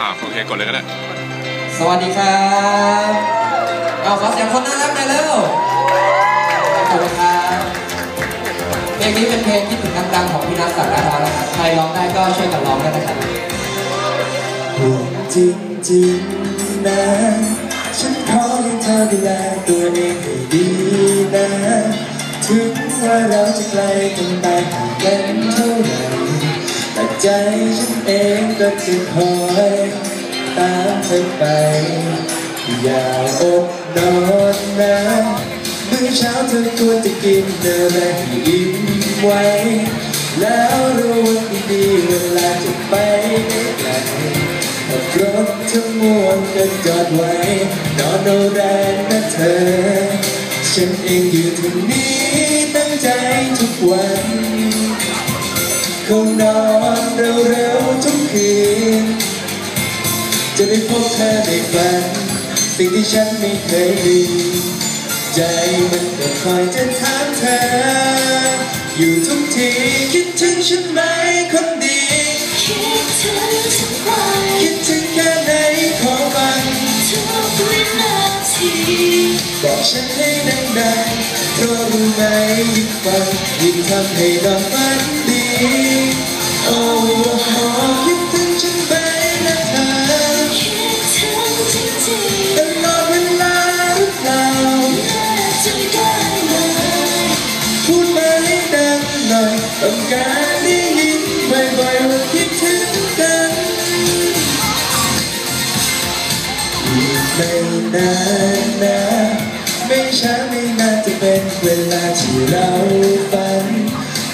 อ่าโอเคกดเลยก็ได้ สวัสดีครับเอาขอเสียงคนน่ารักหน่อยเร็วขอบคุณครับเพลงนี้เป็นเพลงที่ถึงดังๆของพี่นัทสักดาทรนะครับใครร้องได้ก็ช่วยกันร้องด้วยนะครับห่วงจริงๆนะฉันขอให้เธอดูแลตัวเองให้ดีนะ ถึงว่าเราจะไกลกันไปห่างกันเท่าไหร่แต่ใจฉัน เองก็จะคอยตามเธอไป อย่าอดนอนนะมื้อเช้าเธอควรจะกินอะไรให้อิ่มไว้ แล้วรู้ว่าดีเวลาจะไปไกลขับรถทั้งมวลก็จอดไว้ นอนเอาแรงนะเธอ ฉันเองอยู่ที่นี้ตั้งใจ เธอในฝัน สิ่งที่ฉันไม่เคยลืมใจมันก็คอยจะถามเธอ อยู่ทุกทีคิดถึงฉันไหมคนดี คิดถึงทุกวันคิดถึงแค่ไหนขอฟังทุกวินาทีบอกฉันให้ดังๆเพราะรู้ไหมยิ่งฟังยิ่งทำให้นอนฝันดีโอ้โห้ดังหน่อยต้องการได้ยินบ่อยๆว่าคิดถึงกันอีกไม่นานนะไม่ช้าไม่นานจะเป็นเวลาที่เราฝัน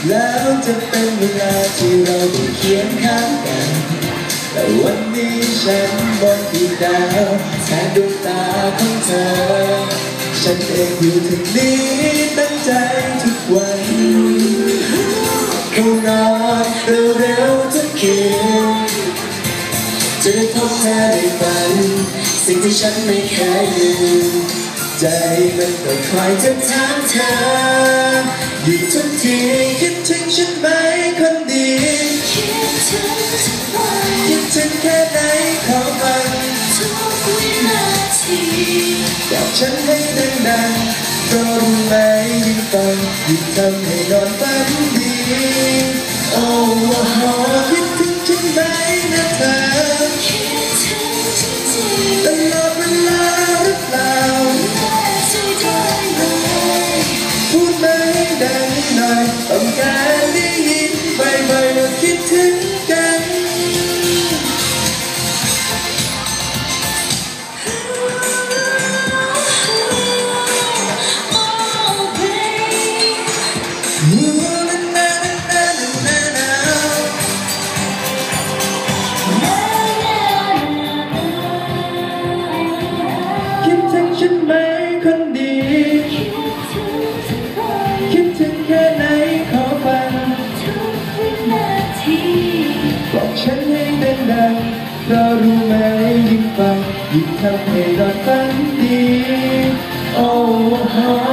แล้วจะเป็นเวลาที่เราได้เคียงข้างกัน แต่วันนี้ฉันมองที่ดาวแทนดวงตาของเธอ ฉันเองอยู่ที่นี้ตั้งใจทุกวันคงนอนเร็วๆทุกคืนจะได้พบเธอในฝันสิ่งที่ฉันไม่เคยลืมใจมันก็คอยจะถามเธออยู่ทุกทีคิดถึงฉันไหมคนดีคิดถึง ทุกวันแค่ไหนขอฟังทุกวินาทีบอกฉันให้ดังๆเพราะรู้ไหมยิ่งฟังยิ่งทำให้นอนฝันดีโอ้โหคิดถึงฉันไหมนะเธอคิดถึงจริงๆตลอดเวลาหรือเปล่า ยิ่งทำให้น